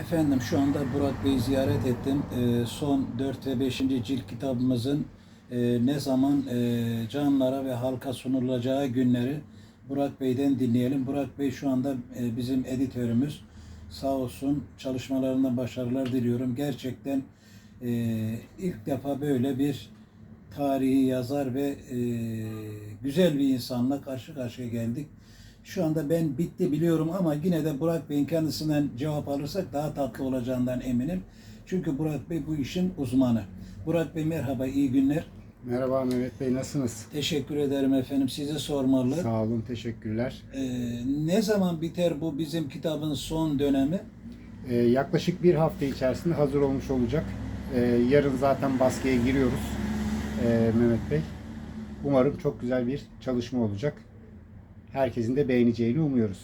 Efendim şu anda Burak Bey'i ziyaret ettim. Ee, son 4 ve 5. cilt kitabımızın e, ne zaman e, canlara ve halka sunulacağı günleri Burak Bey'den dinleyelim. Burak Bey şu anda e, bizim editörümüz. Sağ olsun çalışmalarında başarılar diliyorum. Gerçekten e, ilk defa böyle bir tarihi yazar ve e, güzel bir insanla karşı karşıya geldik. Şu anda ben bitti biliyorum ama yine de Burak Bey'in kendisinden cevap alırsak daha tatlı olacağından eminim. Çünkü Burak Bey bu işin uzmanı. Burak Bey merhaba, iyi günler. Merhaba Mehmet Bey nasılsınız? Teşekkür ederim efendim. Size sormalı. Sağ olun teşekkürler. Ee, ne zaman biter bu bizim kitabın son dönemi? Ee, yaklaşık bir hafta içerisinde hazır olmuş olacak. Ee, yarın zaten baskıya giriyoruz ee, Mehmet Bey. Umarım çok güzel bir çalışma olacak. Herkesin de beğeneceğini umuyoruz.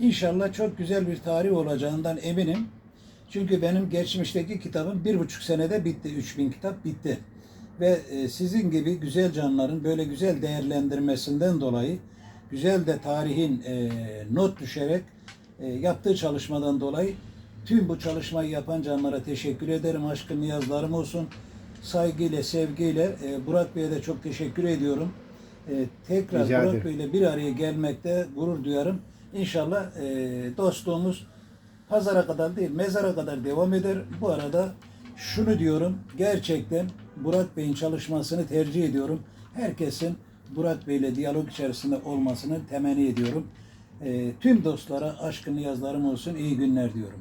İnşallah çok güzel bir tarih olacağından eminim. Çünkü benim geçmişteki kitabım bir buçuk senede bitti. 3000 kitap bitti. Ve e, sizin gibi güzel canların böyle güzel değerlendirmesinden dolayı güzel de tarihin e, not düşerek e, yaptığı çalışmadan dolayı tüm bu çalışmayı yapan canlara teşekkür ederim. Aşkın niyazlarım olsun. Saygıyla, sevgiyle Burak Bey'e de çok teşekkür ediyorum. E, tekrar Rica Burak. Bey'le bir araya gelmekte gurur duyarım. İnşallah e, dostluğumuz pazara kadar değil, mezara kadar devam eder. Bu arada şunu diyorum, gerçekten Burak Bey'in çalışmasını tercih ediyorum. Herkesin Burak Bey'le diyalog içerisinde olmasını temenni ediyorum. E, tüm dostlara aşkın yazlarım olsun, iyi günler diyorum.